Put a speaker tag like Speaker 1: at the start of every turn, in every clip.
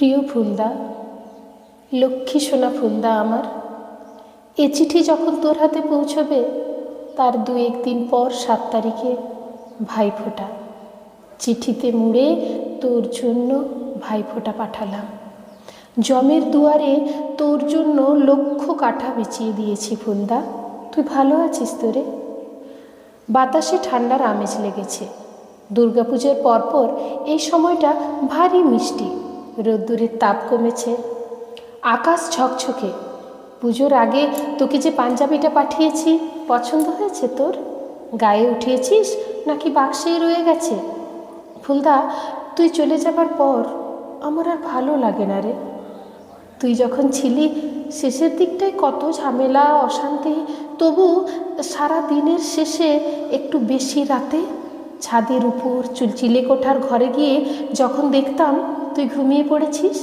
Speaker 1: প্রিয় ফুলদা লক্ষ্মী সোনা ফুলদা আমার, এ চিঠি যখন তোর হাতে পৌঁছবে, তার দু একদিন পর সাত তারিখে ভাইফোঁটা। চিঠিতে মুড়ে তোর জন্য ভাইফোঁটা পাঠালাম। জমের দুয়ারে তোর জন্য লক্ষ কাঠা বিছিয়ে দিয়েছি ফুলদা তুই ভালো আছিস তোরে? বাতাসে ঠান্ডার আমেজ লেগেছে। দুর্গাপুজোর পরপর এই সময়টা ভারী মিষ্টি। রোদ্দুরের তাপ কমেছে। আকাশ ঝকঝকে। পুজোর আগে তোকে যে পাঞ্জাবিটা পাঠিয়েছি, পছন্দ হয়েছে তোর? গায়ে উঠিয়েছিস নাকি বাক্সেই রয়ে গেছে? ফুলদা, তুই চলে যাবার পর আমার আর ভালো লাগে না রে। তুই যখন ছিলি, শেষের দিকটায় কত ঝামেলা, অশান্তি, তবু সারা দিনের শেষে একটু বেশি রাতে ছাদের উপর চুলচিলে কোঠার ঘরে গিয়ে যখন দেখতাম তুই ঘুমিয়ে পড়েছিস?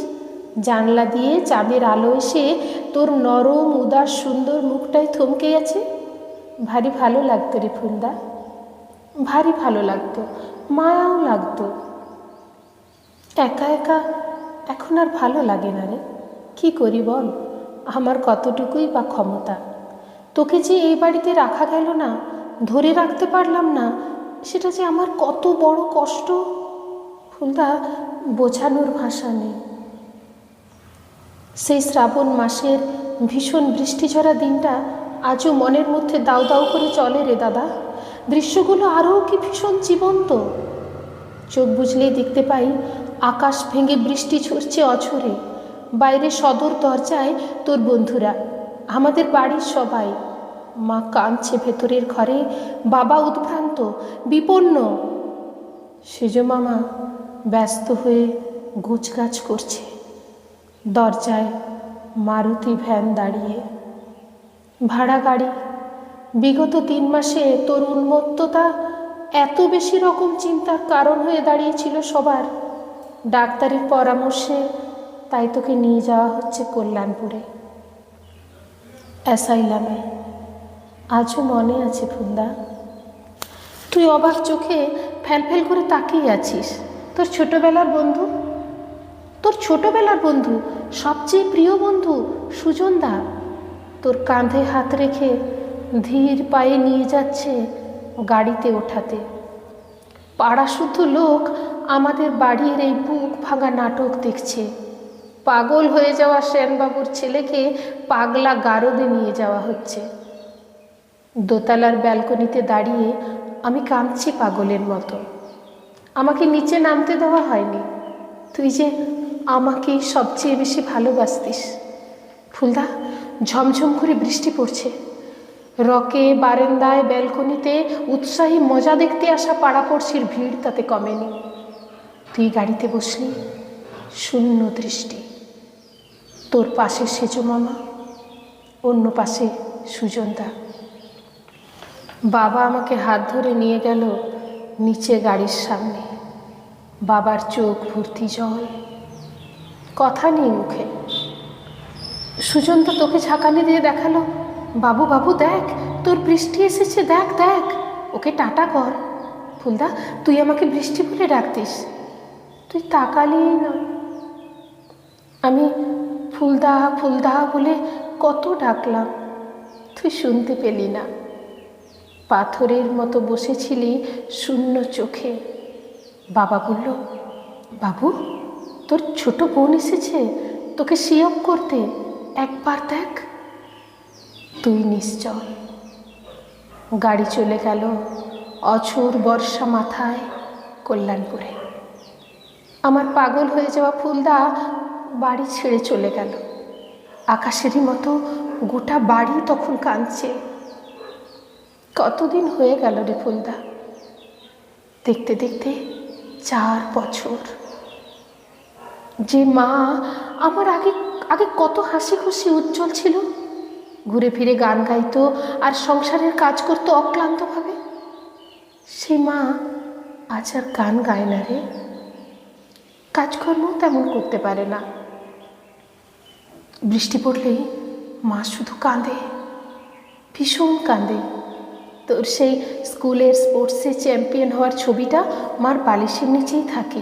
Speaker 1: জানলা দিয়ে চাঁদের আলো এসে তোর নরম, উদাস, সুন্দর মুখটায় থমকে গেছে। ভারী ভালো লাগতো রে ফুলদা। ভারী ভালো লাগতো, মায়াও লাগতো। একা একা এখন আর ভালো লাগে না রে। কী করি বল, আমার কতটুকুই বা ক্ষমতা। তোকে যে এই বাড়িতে রাখা গেল না, ধরে রাখতে পারলাম না, সেটা যে আমার কত বড় কষ্ট। ফুলদা বোঝানোর ভাষা নেই। সেই শ্রাবণ মাসের ভীষণ বৃষ্টি ঝরা দিনটা আজও মনের মধ্যে দাউ দাউ করে চলে রে দাদা। দৃশ্যগুলো আরও কি ভীষণ জীবন্ত। চোখ বুঝলেই দেখতে পাই, আকাশ ভেঙে বৃষ্টি ঝরছে অঝরে। বাইরে সদর দরজায় তোর বন্ধুরা, আমাদের বাড়ির সবাই। মা কাঁদছে ভেতরের ঘরে, বাবা উদ্ভ্রান্ত, বিপন্ন। সেজ মামা ব্যস্ত হয়ে গোছগাছ করছে। দরজায় মারুতি ভ্যান দাঁড়িয়ে। ভাড়া গাড়ি। বিগত তিন মাসে তোর উন্মত্ততা এত বেশি রকম চিন্তার কারণ হয়ে দাঁড়িয়েছিল সবার। ডাক্তারের পরামর্শে তাই তোকে নিয়ে যাওয়া হচ্ছে কল্যাণপুরে। অ্যাসাইলামে। আজও মনে আছে ফুলদা তুই অবাক চোখে ফ্যালফ্যাল করে তাকিয়ে আছিস। তোর ছোটবেলার বন্ধু? তোর ছোটবেলার বন্ধু, সবচেয়ে প্রিয় বন্ধু সুজনদা। তোর কাঁধে হাত রেখে ধীর পায়ে নিয়ে যাচ্ছে গাড়িতে ওঠাতে। পাড়া শুদ্ধ লোক আমাদের বাড়ির এই বুক ভাঙা নাটক দেখছে। পাগল হয়ে যাওয়া শ্যানবাবুর ছেলেকে পাগলা গারদে নিয়ে যাওয়া হচ্ছে। দোতলার ব্যালকনিতে দাঁড়িয়ে আমি কাঁদছি পাগলের মতো। আমাকে নিচে নামতে দেওয়া হয়নি। তুই যে আমাকে সবচেয়ে বেশি ভালোবাসতিস। ফুলদা, ঝমঝম করে বৃষ্টি পড়ছে। রকে, বারেন্দায়, ব্যালকনিতে উৎসাহী মজা দেখতে আসা পাড়াপড়শির ভিড় তাতে কমেনি। তুই গাড়িতে বসলি, শূন্য দৃষ্টি। তোর পাশে সেজো মামা, অন্য পাশে সুজনদা। বাবা আমাকে হাত ধরে নিয়ে গেল নিচে গাড়ির সামনে। বাবার চোখ ভর্তি জল। কথা নেই মুখে। সুজন তো তোকে ঝাঁকানি দিয়ে দেখাল। বাবু বাবু, দেখ, তোর বৃষ্টি এসেছে, দেখ দেখ। ওকে টাটা কর। ফুলদা, তুই আমাকে বৃষ্টি বলে ডাকতিস। তুই তাকালি না। আমি ফুলদা ফুলদা বলে কত ডাকলাম। তুই শুনতে পেলি না। পাথরের মতো বসেছিলি শূন্য চোখে। বাবা বলল, বাবু, তোর ছোট বোন এসেছে, তোকে সিয়প করতে একবার দেখ। তুই নিশ্চল গাড়ি চলে গেল অঝোর বর্ষা মাথায় কল্যাণপুরে। আমার পাগল হয়ে যাওয়া ফুলদা বাড়ি ছেড়ে চলে গেল। আকাশেরই মতো গোটা বাড়ি তখন কাঁদছে। কতদিন হয়ে গেল রে ফুলদা? দেখতে দেখতে চার বছর। যে মা আমার আগে আগে কত হাসি খুশি উজ্জ্বল ছিল। ঘুরে ফিরে গান গাইতো আর সংসারের কাজ করতো অক্লান্তভাবে। সে মা আজ আর গান গায় না রে। কাজকর্ম তেমন করতে পারে না। বৃষ্টি পড়লেই মা শুধু কাঁদে, ভীষণ কাঁদে। তোর সেই স্কুলের স্পোর্টসে চ্যাম্পিয়ন হওয়ার ছবিটা মার বালিশের নিচেই থাকে।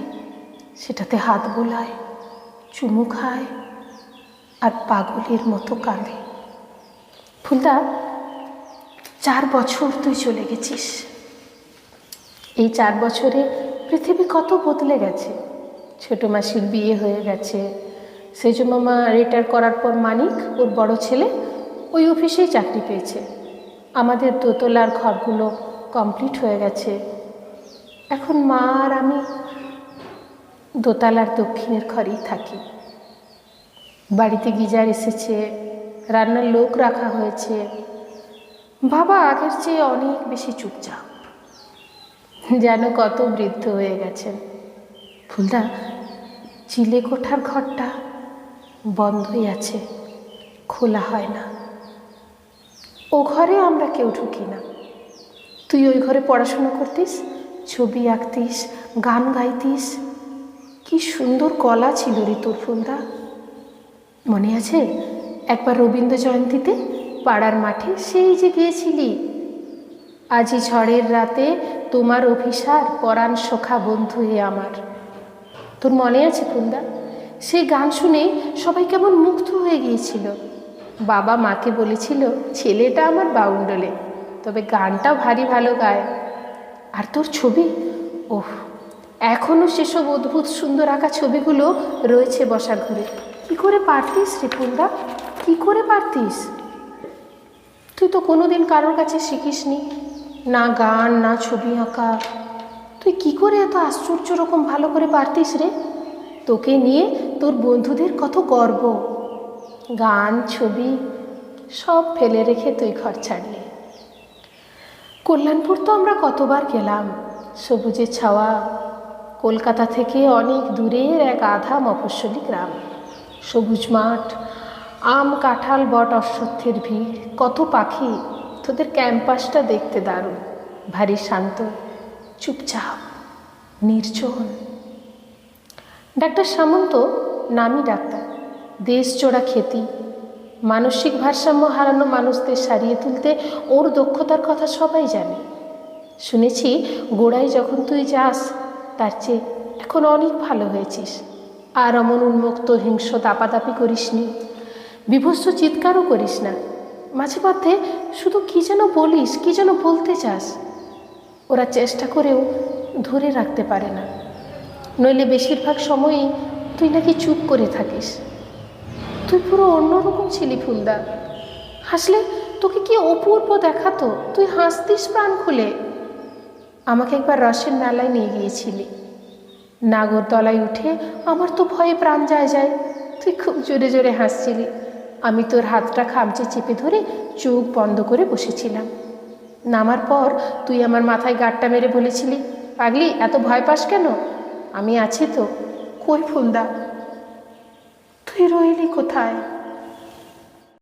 Speaker 1: সেটাতে হাত বোলায়, চুমু খায় আর পাগলের মতো কাঁদে। ফুলদা, চার বছর তুই চলে গেছিস। এই চার বছরে পৃথিবী কত বদলে গেছে। ছোট মাসির বিয়ে হয়ে গেছে। সেজু মামা রিটায়ার করার পর মানিক, ওর বড় ছেলে, ওই অফিসেই চাকরি পেয়েছে। আমাদের দোতলার ঘরগুলো কমপ্লিট হয়ে গেছে। এখন মা আর আমি দোতলার দক্ষিণের ঘরেই থাকি। বাড়িতে গিজার এসেছে, রান্নার লোক রাখা হয়েছে। বাবা আগের চেয়ে অনেক বেশি চুপচাপ। যেন কত বৃদ্ধ হয়ে গেছেন। ফুলদা চিলে কোঠার ঘরটা বন্ধই আছে, খোলা হয় না। ও ঘরে আমরা কেউ ঢুকি না। তুই ওই ঘরে পড়াশোনা করতিস, ছবি আঁকতিস, গান গাইতিস। কি সুন্দর কলা ছিল রে তোর ফুলদা। মনে আছে? একবার রবীন্দ্র জয়ন্তীতে পাড়ার মাঠে সেই যে গিয়েছিলি। আজি ঝড়ের রাতে তোমার অভিসার পরাণ সখা বন্ধু হে আমার। তোর মনে আছে ফুলদা? সেই গান শুনে সবাই কেমন মুগ্ধ হয়ে গিয়েছিল। বাবা মাকে বলেছিল, ছেলেটা আমার বাউন্ডলে, তবে গানটা ভারী ভালো গায়। আর তোর ছবি? ওহ এখনও সেসব অদ্ভুত সুন্দর আঁকা ছবিগুলো রয়েছে বসার ঘরে। কি করে পারতিস রে ফুলদা কি করে পারতিস? তুই তো কোনোদিন কারোর কাছে শিখিসনি। না গান, না ছবি আঁকা। তুই কি করে এত আশ্চর্য রকম ভালো করে পারতিস রে? তোকে নিয়ে তোর বন্ধুদের কত গর্ব। গান, ছবি, সব ফেলে রেখে তুই ঘর ছাড়লি। কল্যাণপুর তো আমরা কতবার গেলাম সবুজের ছাওয়া, কলকাতা থেকে অনেক দূরের এক আধা মফস্বলী গ্রাম। সবুজ মাঠ, আম, কাঁঠাল, বট, অশ্বত্থের ভিড়, কত পাখি, তোদের ক্যাম্পাসটা দেখতে দারুণ, ভারী শান্ত, চুপচাপ, নির্জন। ডাক্তার সামন্ত নামি ডাক্তার। দেশ চোরা খ্যাতি। মানসিক ভারসাম্য হারানো মানুষদের সারিয়ে তুলতে ওর দক্ষতার কথা সবাই জানে। শুনেছি, গোড়ায় যখন তুই যাস, তার চেয়ে এখন অনেক ভালো হয়েছিস। আর অমন উন্মুক্ত হিংস্র দাপাদাপি করিসনি। বিভৎস চিৎকারও করিস না। মাঝে মধ্যে শুধু কী যেন বলিস, কী যেন বলতে চাস। ওরা চেষ্টা করেও ধরে রাখতে পারে না। নইলে বেশিরভাগ সময়ই তুই নাকি চুপ করে থাকিস। তুই পুরো অন্যরকম ছিলি ফুলদা। হাসলে, তোকে কি অপূর্ব দেখাতো? তুই হাসতিস প্রাণ খুলে। আমাকে একবার রসের মেলায় নিয়ে গিয়েছিলি। নাগরতলায় উঠে আমার তো ভয়ে প্রাণ যায় যায়। তুই খুব জোরে জোরে হাসছিলি। আমি তোর হাতটা খামচে চেপে ধরে চোখ বন্ধ করে বসেছিলাম। নামার পর তুই আমার মাথায় গাঁটটা মেরে বলেছিলি, পাগলি, এত ভয় পাস কেন? আমি আছি তো। কই ফুলদা? তুই রইলি কোথায়?